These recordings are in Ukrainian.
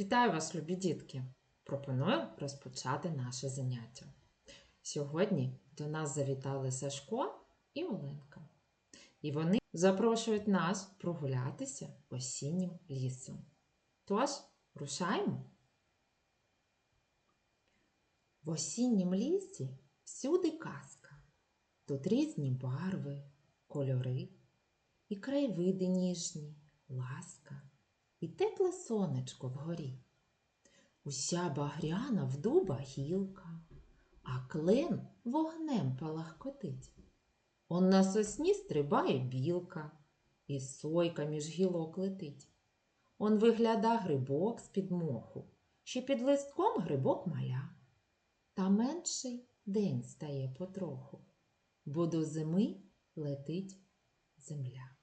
Вітаю вас, любі дітки! Пропоную розпочати наше заняття. Сьогодні до нас завітали Сашко і Оленка. І вони запрошують нас прогулятися осіннім лісом. Тож, рушаємо. В осіннім лісі всюди казка. Тут різні барви, кольори, і краєвиди ніжні, ласка і тепле сонечко вгорі. Уся багряна в дуба гілка, а клен вогнем палахкотить. Он на сосні стрибає білка, і сойка між гілок летить. Он вигляда грибок з-під моху, ще під листком грибок маля. Та менший день стає потроху, бо до зими летить земля.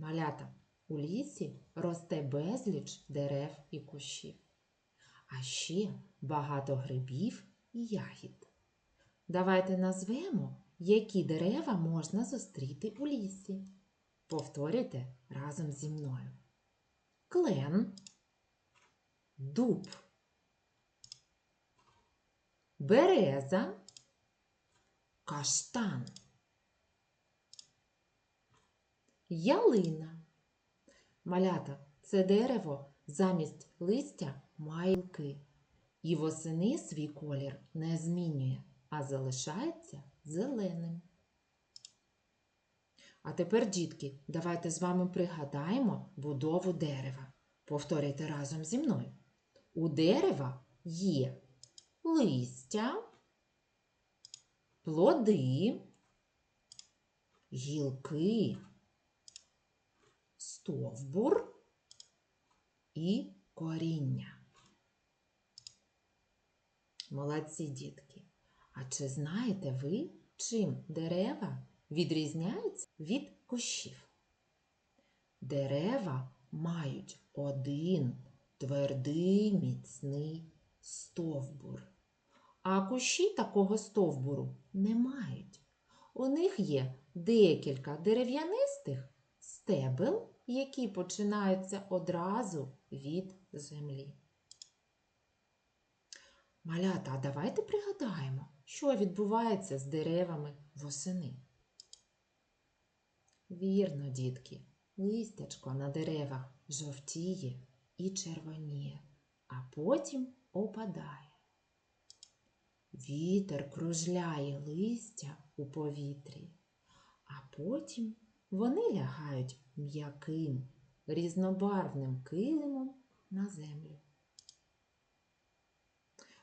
Малята, у лісі росте безліч дерев і кущів, а ще багато грибів і ягід. Давайте назвемо, які дерева можна зустріти у лісі. Повторюйте разом зі мною. Клен, дуб, береза, каштан. Ялина. Малята це дерево замість листя має. І восени свій колір не змінює, а залишається зеленим. А тепер, дітки, давайте з вами пригадаємо будову дерева. Повторюйте разом зі мною. У дерева є листя, плоди, гілки стовбур і коріння. Молодці дітки. А чи знаєте ви, чим дерева відрізняються від кущів? Дерева мають один твердий міцний стовбур. А кущі такого стовбуру не мають. У них є декілька дерев'янистих стебел, які починаються одразу від землі. Малята, а давайте пригадаємо, що відбувається з деревами восени. Вірно, дітки, листячко на деревах жовтіє і червоніє, а потім опадає. Вітер кружляє листя у повітрі, а потім вони лягають м'яким, різнобарвним килимом на землю.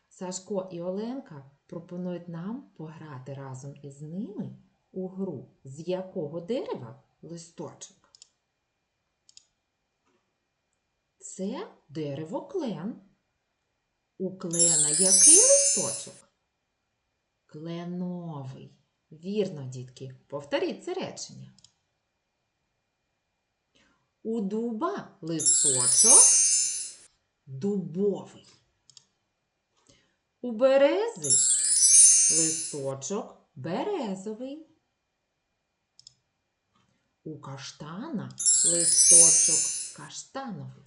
Сашко і Оленка пропонують нам пограти разом із ними у гру, з якого дерева листочок. Це дерево клен. У клена який листочок? Кленовий. Вірно, дітки, повторіть це речення. У дуба листочок дубовий. У берези листочок березовий. У каштана листочок каштановий.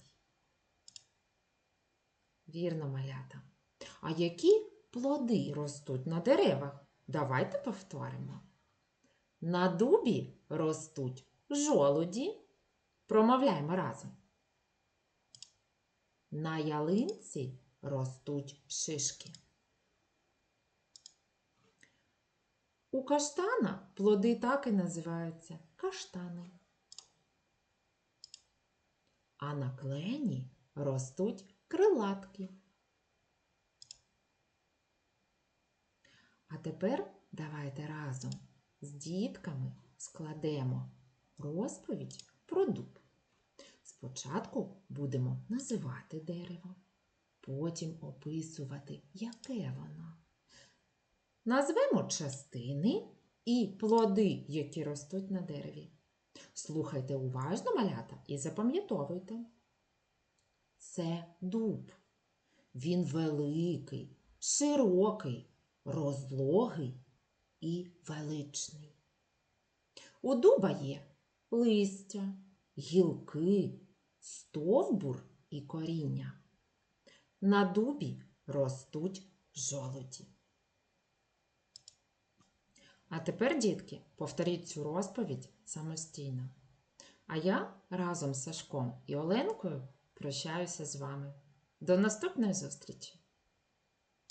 Вірно, малята. А які плоди ростуть на деревах? Давайте повторимо. На дубі ростуть жолуді. Промовляємо разом. На ялинці ростуть шишки. У каштана плоди так і називаються каштани. А на клені ростуть крилатки. А тепер давайте разом з дітками складемо розповідь про дуб. Спочатку будемо називати дерево, потім описувати, яке воно. Назвемо частини і плоди, які ростуть на дереві. Слухайте уважно малята і запам'ятовуйте. Це дуб. Він великий, широкий, розлогий і величний. У дуба є листя, гілки, стовбур і коріння. На дубі ростуть жолуді. А тепер, дітки, повторіть цю розповідь самостійно. А я разом з Сашком і Оленкою прощаюся з вами. До наступної зустрічі!